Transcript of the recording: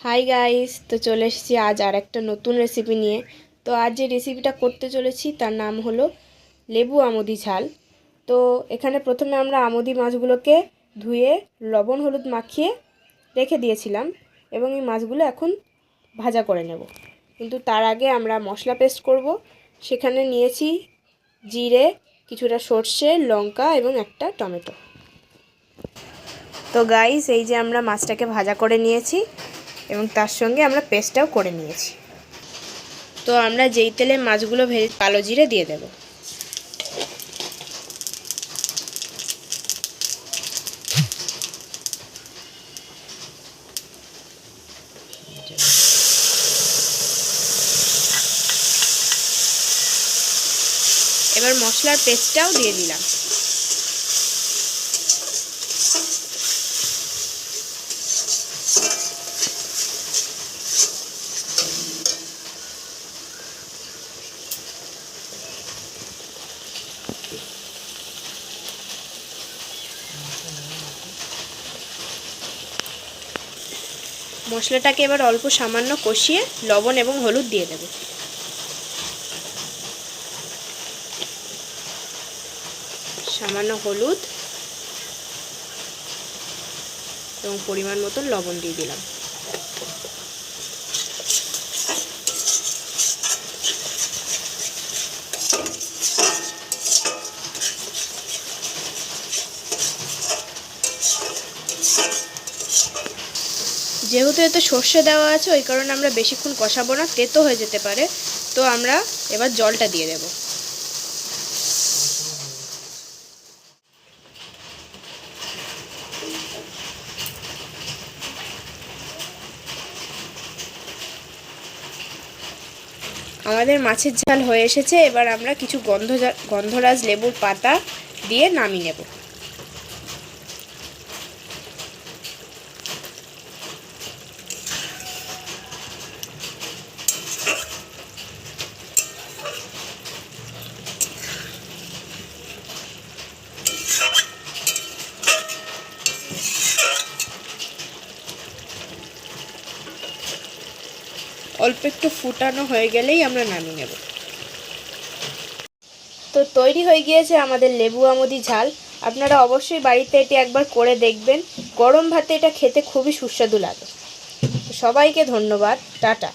Hi guys তো চলে এসেছি আজ আর একটা নতুন রেসিপি নিয়ে। তো আজ যে রেসিপিটা করতে চলেছি, তার নাম হলো লেবু আমুদি ঝাল। তো এখানে প্রথমে আমরা আমুদি মাছগুলোকে ধুয়ে লবণ হলুদ মাখিয়ে রেখে দিয়েছিলাম এবং এই মাছগুলো এখন ভাজা করে নেব। কিন্তু তার আগে আমরা মশলা পেস্ট করব। সেখানে নিয়েছি জিরে, কিছুটা সর্ষে, লঙ্কা এবং একটা টমেটো। তো গাইস এই যে আমরা মাছটাকে ভাজা করে নিয়েছি। এবং তার সঙ্গে আমরা পেস্টটাও করে নিয়েছি। তো আমরা যেই তেলে মাছগুলো ভেজে কালো জিরে দিয়ে দেব। এবার মশলার পেস্টটাও দিয়ে দিলাম। মশলাটাকে এবার অল্প সামান্য কষিয়ে লবণ এবং হলুদ দিয়ে দেব। সামান্য হলুদ এবং পরিমাণ মতন লবণ দিয়ে দিলাম। যেহেতু এতে সর্ষে দেওয়া আছে, ওই কারণে আমরা বেশিক্ষণ কষাবো না, তেতো হয়ে যেতে পারে। তো আমরা এবার জলটা দিয়ে দেব। আমাদের মাছের ঝাল হয়ে এসেছে, এবার আমরা কিছু গন্ধ গন্ধরাজ লেবুর পাতা দিয়ে নামিয়ে নেব। অল্প একটু ফুটানো হয়ে গেলেই আমরা নামিয়ে নেব। তো তৈরি হয়ে গিয়েছে আমাদের লেবু আমদি ঝাল। আপনারা অবশ্যই বাড়িতে এটি একবার করে দেখবেন। গরম ভাতে এটা খেতে খুবই সুস্বাদু লাগে। সবাইকে ধন্যবাদ। টাটা।